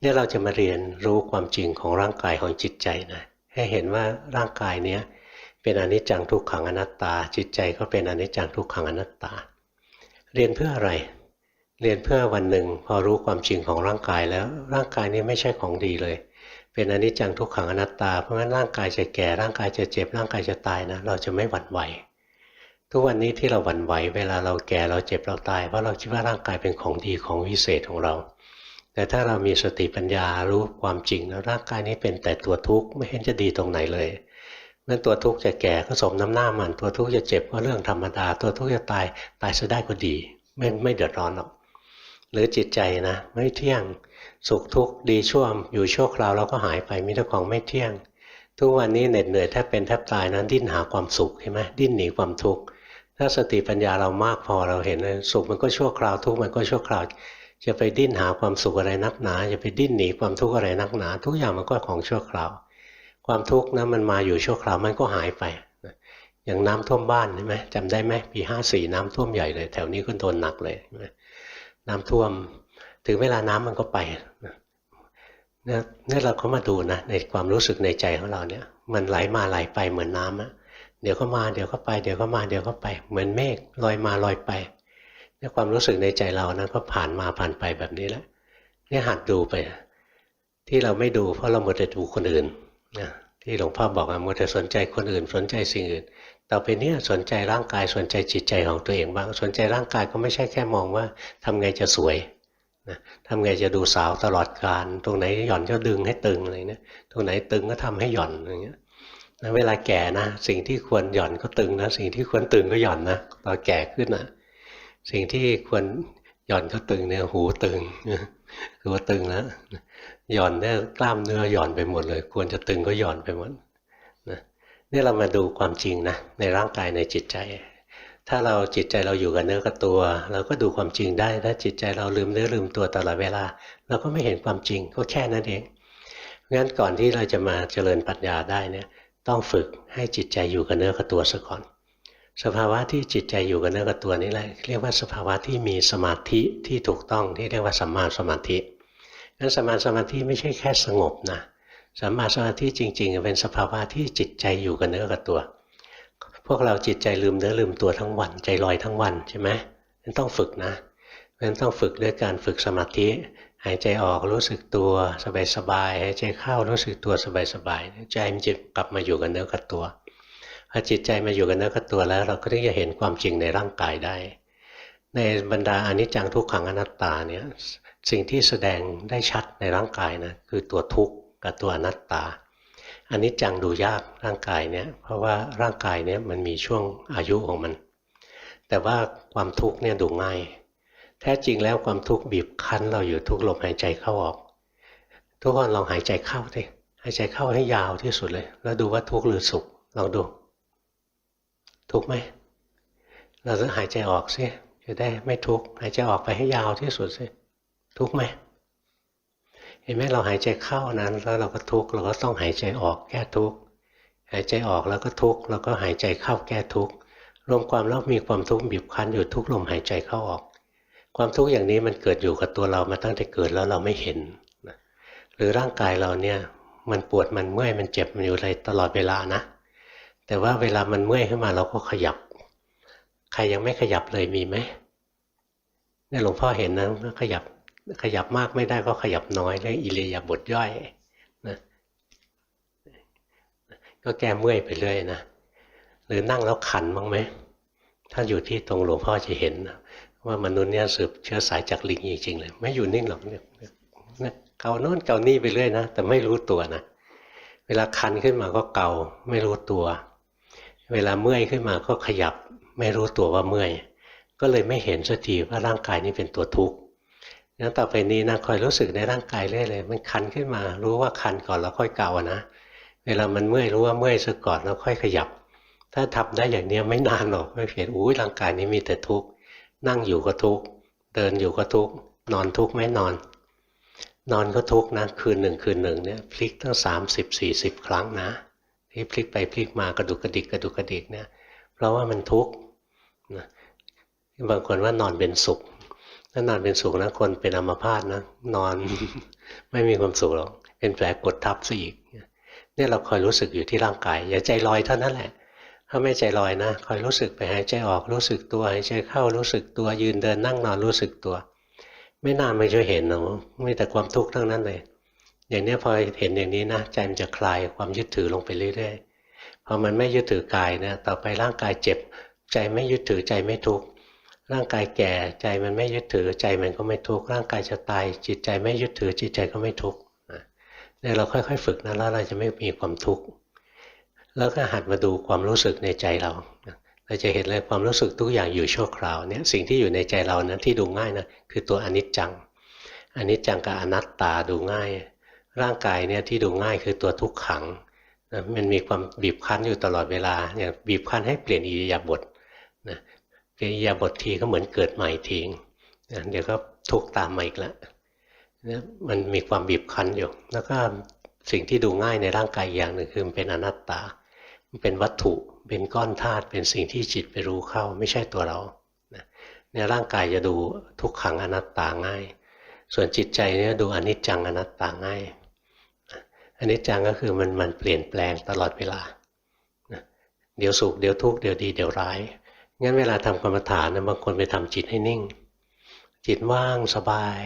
เนี่ยเราจะมาเรียนรู้ความจริงของร่างกายของจิตใจนะให้เห็นว่าร่างกายเนี้ยเป็นอนิจจังทุกขังอนัตตา จิตใจก็เป็นอนิจจังทุกขังอนัตตา เรียนเพื่ออะไร เรียนเพื่อวันหนึ่งพอรู้ความจริงของร่างกายแล้วร่างกายนี้ไม่ใช่ของดีเลย เป็นอนิจจังทุกขังอนัตตาเพราะงั้นร่างกายจะแก่ร่างกายจะเจ็บร่างกายจะตายนะเราจะไม่หวั่นไหว ทุกวันนี้ที่เราหวั่นไหว เวลาเราแก่เราเจ็บเราตายเพราะเราคิดว่าร่างกายเป็นของดีของวิเศษของเรา แต่ถ้าเรามีสติปัญญารู้ความจริงแล้วร่างกายนี้เป็นแต่ตัวทุกข์ไม่เห็นจะดีตรงไหนเลยนั่นตัวทุกข์จะแก่ก็สมน้ำหน้ามัน ตัวทุกข์จะเจ็บก็เรื่องธรรมดา ตัวทุกข์จะตายตายซะได้ก็ดี ไม่ไม่เดือดร้อนหรอกหรือจิตใจนะ ไม่เที่ยงสุขทุกข์ดีชั่วอยู่ชั่วคราวเราก็หายไปมีแต่ของไม่เที่ยง ทุกวันนี้เหน็ดเหนื่อยแทบเป็นแทบตายนั้นดิ้นหาความสุขใช่ไหมดิ้นหนีความทุกข์ถ้าสติปัญญาเรามากพอเราเห็นเลยสุขมันก็ชั่วคราวทุกข์มันก็ชั่วคราว จะไปดิ้นหาความสุขอะไรนักหนา จะไปดิ้นหนีความทุกข์อะไรนักหนา ทุกอย่างมันก็ของชั่วคราว ความทุกข์นะมันมาอยู่ชั่วคราวมันก็หายไปอย่างน้ำท่วมบ้านใช่ไหมจำได้ไหมปีห้าสี่น้ำท่วมใหญ่เลย แถวนี้ก็โดนหนักเลยน้ำท่วม ถึงเวลาน้ำมันก็ไปเนี่ยนี่เราก็มาดูนะในความรู้สึกในใจของเราเนี่ย มันไหลมาไหลไปเหมือนน้ำอะเดี๋ยวก็มาเดี๋ยวก็ไป เดี๋ยวก็มาเดี๋ยวก็ไป เหมือนเมฆลอยมาลอยไป เนี่ยความรู้สึกในใจเรานะก็ผ่านมาผ่านไปแบบนี้แหละเนี่ยหัดดูไป ที่เราไม่ดูเพราะเราหมดแต่ดูคนอื่นนะที่หลวงพ่อบอกว่าหมดแต่สนใจคนอื่น สนใจสิ่งอื่น ต่อไปนี้สนใจร่างกายสนใจจิตใจของตัวเองบ้าง สนใจร่างกายก็ไม่ใช่แค่มองว่าทำไงจะสวยนะทำไงจะดูสาวตลอดการ ตรงไหนหย่อนก็ดึงให้ตึงอะไรเนี่ยตรงไหนตึงก็ทำให้หย่อนอย่างเงี้ยนะเวลาแก่นะ สิ่งที่ควรหย่อนก็ตึงนะ สิ่งที่ควรตึงก็หย่อนนะตอนแก่ขึ้นนะ สิ่งที่ควรหย่อนก็ตึงเนี่ยหูตึงคือว่าตึงแล้วหย่อนเนี่ยกล้ามเนื้อหย่อนไปหมดเลย ควรจะตึงก็หย่อนไปหมดนะนี่เรามาดูความจริงนะในร่างกายในจิตใจ ถ้าเราจิตใจเราอยู่กับเนื้อกับตัว เราก็ดูความจริงได้ถ้าจิตใจเราลืมเนื้อลืมตัวตลอดเวลา เราก็ไม่เห็นความจริงก็แค่นั้นเองงั้นก่อนที่เราจะมาเจริญปัญญาได้เนี่ยต้องฝึกให้จิตใจอยู่กับเนื้อกับตัวซะก่อน สภาวะที่จิตใจอยู่กับเนื้อกับตัวนี่แหละ เรียกว่าสภาวะที่มีสมาธิที่ถูกต้องที่เรียกว่าสัมมาสมาธินั้นสัมมาสมาธิไม่ใช่แค่สงบนะสัมมาสมาธิจริง ๆ เป็นสภาวะที่จิตใจอยู่กับเนื้อกับตัว พวกเราจิตใจลืมเนื้อลืมตัวทั้งวัน ใจลอยทั้งวันใช่ไหมนั้นต้องฝึกนะนั้นต้องฝึกด้วยการฝึกสมาธิ หายใจออกรู้สึกตัวสบายๆหายใจเข้ารู้สึกตัวสบายๆใจมันจะกลับมาอยู่กับเนื้อกับตัว พอจิตใจมาอยู่กับเนื้อกับตัวแล้ว เราก็ถึงจะเห็นความจริงในร่างกายได้ ในบรรดาอนิจจังทุกขังอนัตตาเนี่ยสิ่งที่แสดงได้ชัดในร่างกายนะคือตัวทุกข์กับตัวอนัตตาอันนี้จังดูยากร่างกายเนี่ยเพราะว่าร่างกายเนี่ยมันมีช่วงอายุของมัน แต่ว่าความทุกข์เนี่ยดูง่าย แท้จริงแล้วความทุกข์บีบคั้นเราอยู่ทุกลมหายใจเข้าออก ทุกคนลองหายใจเข้าสิหายใจเข้าให้ยาวที่สุดเลย แล้วดูว่าทุกข์หรือสุขลองดู ทุกไหม เราจะหายใจออกสิจะได้ไม่ทุกหายใจออกไปให้ยาวที่สุดสิทุกไหมเห็นไหมเราหายใจเข้านั้น แล้วเราก็ทุกเราก็ต้องหายใจออกแก้ทุกหายใจออกแล้วก็ทุกเราก็หายใจเข้าแก้ทุกรวมความแล้วมีความทุกข์บีบคั้นอยู่ทุกลมหายใจเข้าออก ความทุกข์อย่างนี้มันเกิดอยู่กับตัวเรามาตั้งแต่เกิดแล้วเราไม่เห็นหรือร่างกายเราเนี่ยมันปวดมันเมื่อยมันเจ็บมันอยู่อะไรตลอดเวลานะ แต่ว่าเวลามันเมื่อยขึ้นมาเราก็ขยับ ใครยังไม่ขยับเลยมีไหมเนี่ยหลวงพ่อเห็นนะขยับขยับมากไม่ได้ก็ขยับน้อยเรียกอิเลียบทย่อยนะก็แก้เมื่อยไปเรื่อยนะหรือนั่งแล้วขันบ้างไหมถ้าอยู่ที่ตรงหลวงพ่อจะเห็นนะว่ามนุษย์เนี่ยสืบเชื้อสายจากลิงจริงๆเลยไม่อยู่นิ่งหรอกเนี่ยเกาโน้นเกานี่ไปเรื่อยนะแต่ไม่รู้ตัวนะเวลาคันขึ้นมาก็เกาไม่รู้ตัว เวลาเมื่อยขึ้นมาก็ขยับไม่รู้ตัวว่าเมื่อย ก็เลยไม่เห็นสักทีว่าร่างกายนี้เป็นตัวทุกข์งั้นต่อไปนี้นะคอยรู้สึกในร่างกายเรื่อยเลย มันคันขึ้นมา รู้ว่าคันก่อนแล้วค่อยเกานะ เวลามันเมื่อยรู้ว่าเมื่อยซะก่อนแล้วค่อยขยับ ถ้าทำได้อย่างนี้ไม่นานหรอกไม่เห็นอุ้ยร่างกายนี้มีแต่ทุกข์นั่งอยู่ก็ทุกข์เดินอยู่ก็ทุกข์นอนทุกข์ไม่นอน นอนก็ทุกข์นะคืนหนึ่งคืนหนึ่งเนี่ยพลิกตั้งสามสิบสี่สิบครั้งนะ ที่พลิกไปพลิกมากระดุกกระดิกกระดุกกระดิกเนี่ยเพราะว่ามันทุกข์นะบางคนว่านอนเป็นสุข ถ้านอนเป็นสุขนะคนเป็นอัมพาตนะนอนไม่มีความสุขหรอกเป็นแผลกดทับซะอีกเนี่ยเราคอยรู้สึกอยู่ที่ร่างกายอย่าใจลอยเท่านั้นแหละ ถ้าไม่ใจลอยนะคอยรู้สึกไปหายใจออกรู้สึกตัวหายใจเข้ารู้สึกตัวยืนเดินนั่งนอนรู้สึกตัว ไม่นานมันจะเห็นหนะมีแต่ความทุกข์ทั้งนั้นเลย อย่างนี้พอเห็นอย่างนี้นะใจมันจะคลายความยึดถือลงไปเรื่อยๆพอมันไม่ยึดถือกายนะต่อไปร่างกายเจ็บ ใจไม่ยึดถือใจไม่ทุกข์ร่างกายแก่ใจมันไม่ยึดถือใจมันก็ไม่ทุกข์ร่างกายจะตาย จิตใจไม่ยึดถือจิตใจก็ไม่ทุกข์เนี่ยเราค่อยๆ ฝึกนะแล้วเราจะไม่มีความทุกข์แล้วก็หัดมาดูความรู้สึกในใจเราเราจะเห็นเลยความรู้สึกทุกอย่างอยู่ชั่วคราวเนี่ยสิ่งที่อยู่ในใจเรานะที่ดูง่ายนะคือตัวอนิจจังอนิจจังกับอนัตตาดูง่าย ร่างกายเนี่ยที่ดูง่ายคือตัวทุกขังนะมันมีความบีบคั้นอยู่ตลอดเวลาอย่างบีบคั้นให้เปลี่ยนอิริยาบถนะเปลี่ยนอิริยาบถทีก็เหมือนเกิดใหม่ทีนะเดี๋ยวก็ทุกตามมาอีกแล้วนะมันมีความบีบคั้นอยู่ แล้วก็สิ่งที่ดูง่ายในร่างกายอย่างหนึ่งคือมันเป็นอนัตตาเป็นวัตถุเป็นก้อนธาตุเป็นสิ่งที่จิตไปรู้เข้า ไม่ใช่ตัวเราในร่างกายจะดูทุกขังอนัตตาง่าย ส่วนจิตใจเนี่ยดูอนิจจังอนัตตาง่าย อันิจจังก็คือมันมันเปลี่ยนแปลงตลอดเวลาเดี๋ยวสุขเดี๋ยวทุกข์เดี๋ยวดีเดี๋ยวร้าย งั้นเวลาทำกรรมฐานนะบางคนไปทำจิตให้นิ่ง จิตว่างสบาย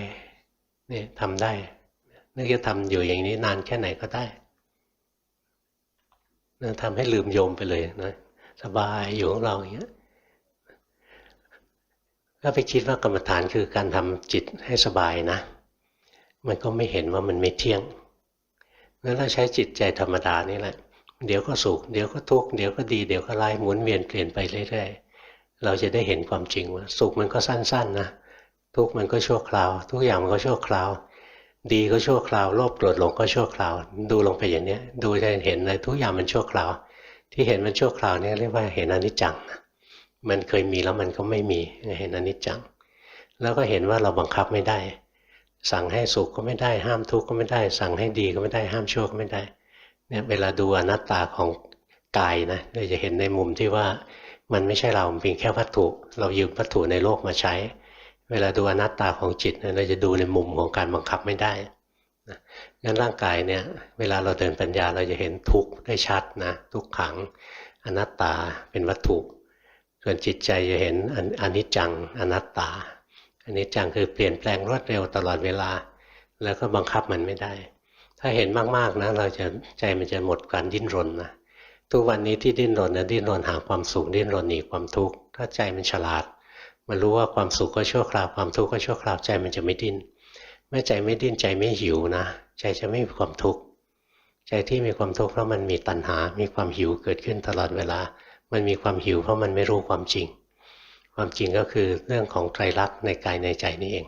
นี่ทำได้นึกจะทำอยู่อย่างนี้นานแค่ไหนก็ได้นะทำให้ลืมโยมไปเลยนะสบายอยู่ของเราอย่างเงี้ยถ้าไปคิดว่ากรรมฐานคือการทำจิตให้สบายนะ มันก็ไม่เห็นว่ามันไม่เที่ยง งั้นเราใช้จิตใจธรรมดานี่แหละ เดี๋ยวก็สุข เดี๋ยวก็ทุกข์ เดี๋ยวก็ดี เดี๋ยวก็ร้ายหมุนเวียนเปลี่ยนไปเรื่อยๆ เราจะได้เห็นความจริงว่าสุขมันก็สั้นๆนะ ทุกข์มันก็ชั่วคราว ทุกอย่างมันก็ชั่วคราว ดีก็ชั่วคราว โลภโกรธหลงก็ชั่วคราว ดูลงไปอย่างนี้ดูจะเห็นเลยทุกอย่างมันชั่วคราว ที่เห็นมันชั่วคราวนี่เรียกว่าเห็นอนิจจัง มันเคยมีแล้วมันก็ไม่มี เห็นอนิจจัง แล้วก็เห็นว่าเราบังคับไม่ได้ สั่งให้สุขก็ไม่ได้ห้ามทุกข์ก็ไม่ได้ สั่งให้ดีก็ไม่ได้ห้ามชั่วก็ไม่ได้เนี่ยเวลาดูอนัตตาของกายนะเราจะเห็นในมุมที่ว่ามันไม่ใช่เราเพียงแค่วัตถุ เรายืมวัตถุในโลกมาใช้ เวลาดูอนัตตาของจิตเราจะดูในมุมของการบังคับไม่ได้นะงั้นร่างกายเนี่ยเวลาเราเดินปัญญาเราจะเห็นทุกข์ได้ชัดนะทุกขังอนัตตาเป็นวัตถุ ส่วนจิตใจจะเห็นอนิจจังอนัตตา อนิจจังคือเปลี่ยนแปลงรวดเร็วตลอดเวลา แล้วก็บังคับมันไม่ได้ ถ้าเห็นมากๆนะเราจะใจมันจะหมดการดิ้นรนนะทุกวันนี้ที่ดิ้นรนนะดิ้นรนหาความสุขดิ้นรนหนีความทุกข์ถ้าใจมันฉลาด มันรู้ว่าความสุขก็ชั่วคราวความทุกข์ก็ชั่วคราวใจมันจะไม่ดิ้นเมื่อใจไม่ดิ้นใจไม่หิวนะใจจะไม่มีความทุกข์ใจที่มีความทุกข์เพราะมันมีตัณหา มีความหิวเกิดขึ้นตลอดเวลา มันมีความหิวเพราะมันไม่รู้ความจริง ความจริงก็คือเรื่องของไตรลักษณ์ในกายในใจนี่เอง